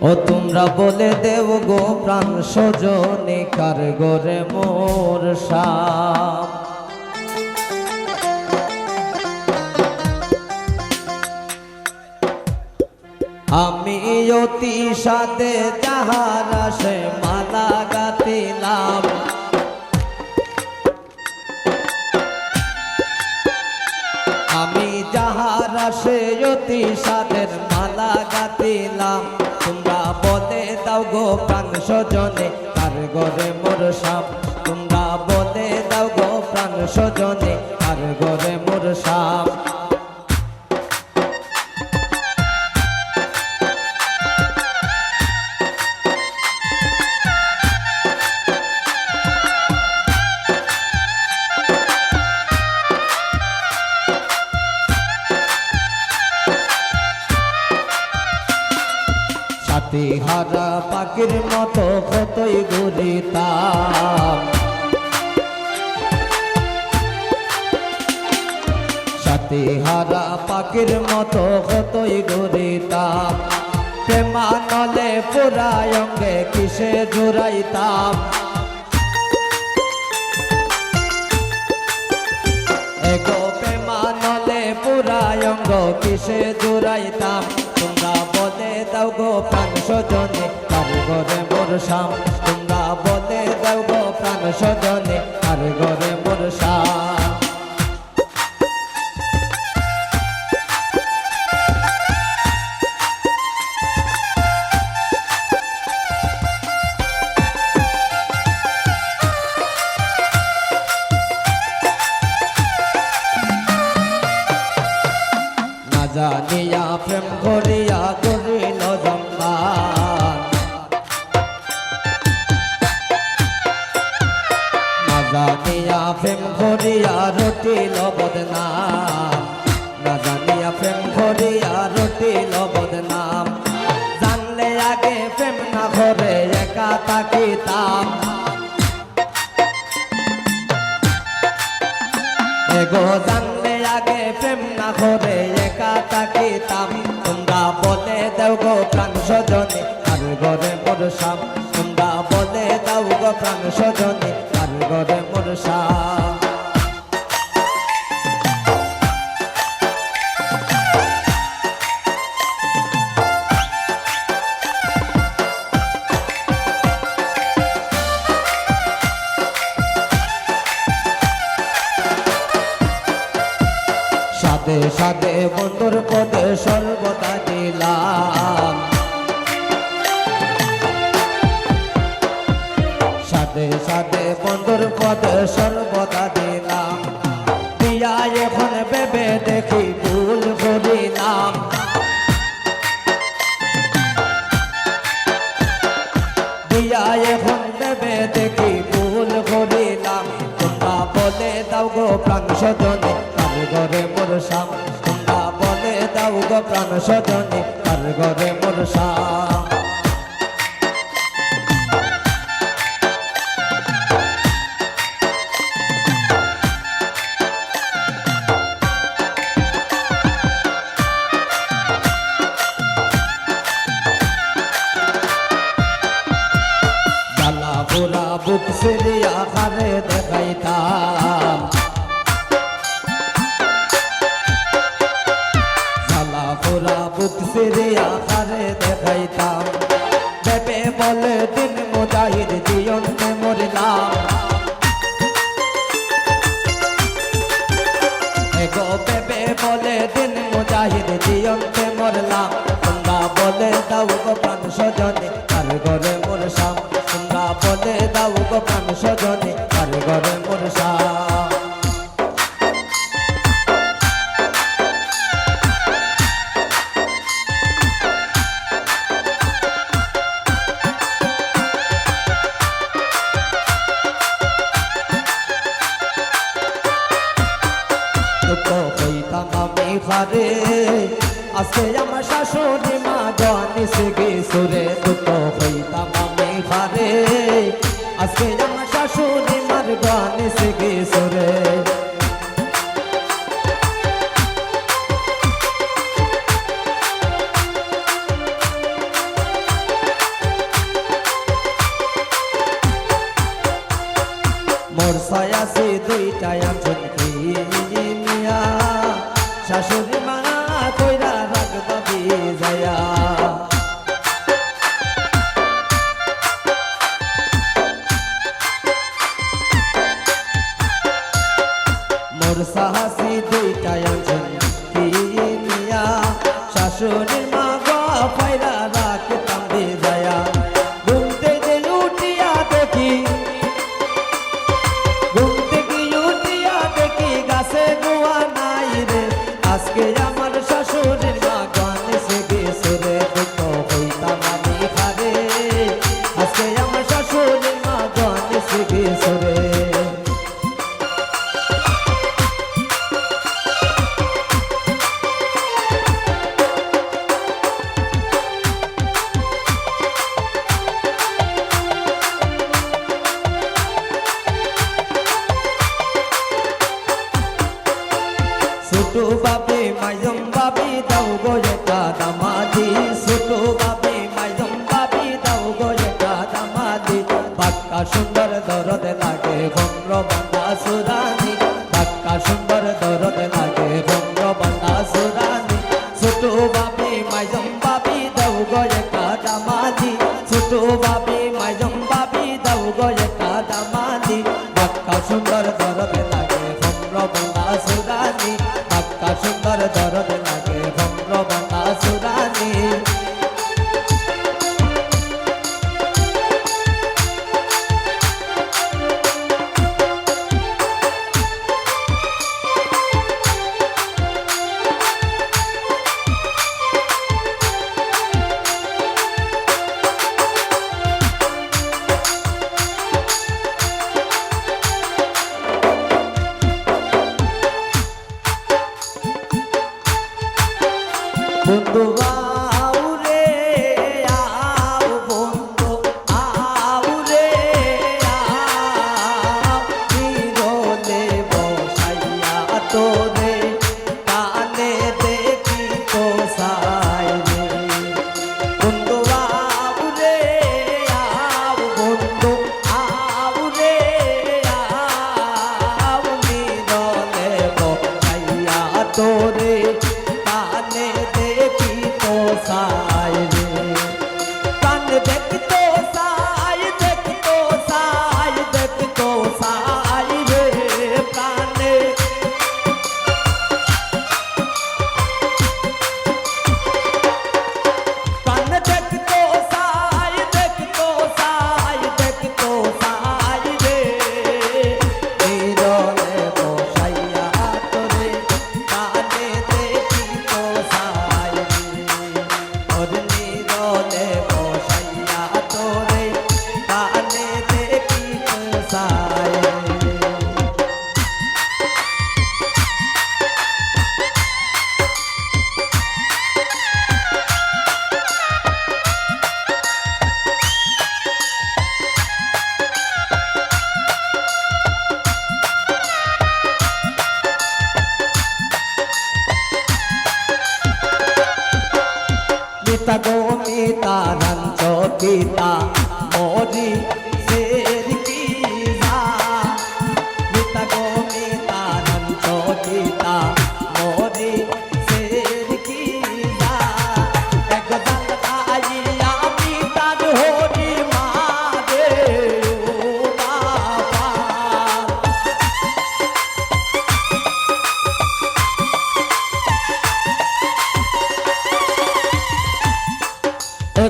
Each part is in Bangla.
ও তোমরা বলে দেব গো প্রাণ সজনে কার গরে মোর সাম আমি অতি সাথে যাহারা সে মালা গাতিলাম যাহার যতি সাদের মালা গাতিলাম তোমরা বলে দাও গো প্রাণ সজনে কার গরে মোর সাপ? তোমরা বলে দাও গো প্রাণ সজনে কার গরে মোর সাম পাখির মতো কতই ঘুরিতাম সাথী হারা পাখির মতো কতই ঘুরিতাম প্রেমানলে পুরায় অঙ্গে কিসে জুড়াইতাম এগো প্রেমানলে পুরায় অঙ্গ কিসে জুড়াইতাম তোমরা বলে দাও গো সজনে কার ঘরে মোর শাম তোমরা বলে গো প্রাণ সজনে কার ঘরে মোর জানিয়া প্রেম করিয়া এগো জানলে আগে প্রেম না করে একা থাকিতাম। তোমরা বলে দেও গো প্রাণ সজনে আর ঘরে মোর তোমরা বলে দাও গো প্রাণ আর ঘরে সর্বদা দিলাম। দিয়া এখন বেবে দেখি ভুল করিলাম দিয়া এখন বেবে দেখি ভুল করিলাম তোমরা বলে দাও গো প্রাণ সজনে কার ঘরে মোর শাম? তোমরা বলে দাও গো প্রাণ সজনে কার ঘরে মোর শাম? সিরিয়া খারে দেখাইতাম। জ্বালা পোড়া সিরিয়া খারে দেখাইতাম। বেবে বলে, দিন মুজাহিদ জীবনে মরলাম। এগো বেবে বলে, দিন মুজাহিদ জীবনে মরলাম। বলে, দাও গো প্রাণ সজনে আর ঘরে আজকে আমার শাশুড়ি মার গান শিখে সরে মোর সায়াসে দুইটায় আঞ্চল নিয়া শাশুড়ি মা কইরা রাখবা বিজায়া সুন্দর দরদ লাগে ভঙ্গ বান্দা সুরানি। ধাক্কা সুন্দর দরদ লাগে ভঙ্গ বান্দা সুরানি। ছোট বাপি মাইজম বাপি দৌ গয়ে কাটা মাঝি ছোট বাপি মাইজম বাপি দৌ গয়ে কাটা মাঝি ধাক্কা সুন্দর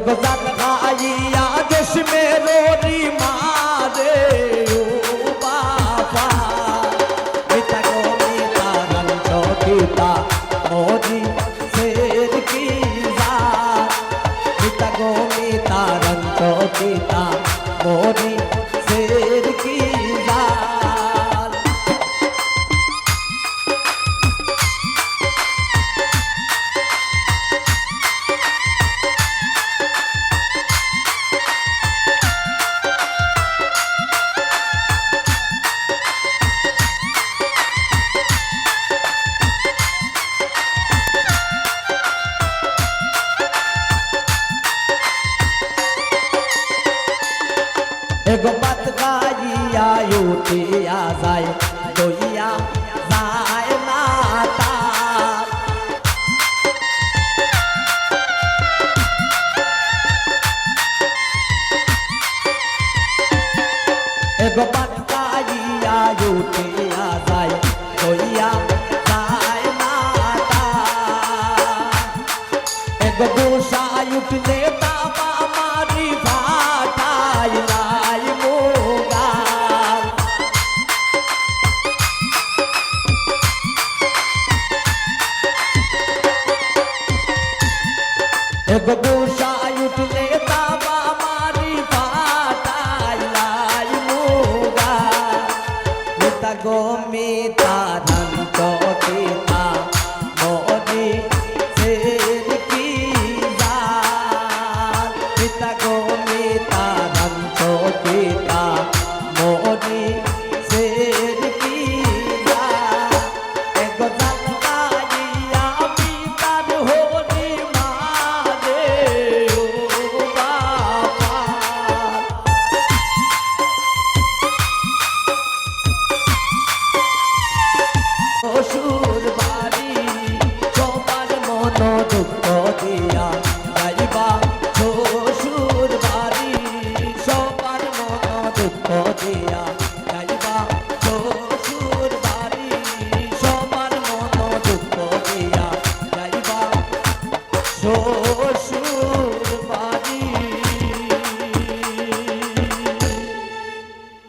गोदान खाई आगे में रोरी माँ উঠিয়া যায় দইয়া যায় মাতা। এগো পাতাইয়া উঠিয়া যায় উঠলে এক গোসাই yeah.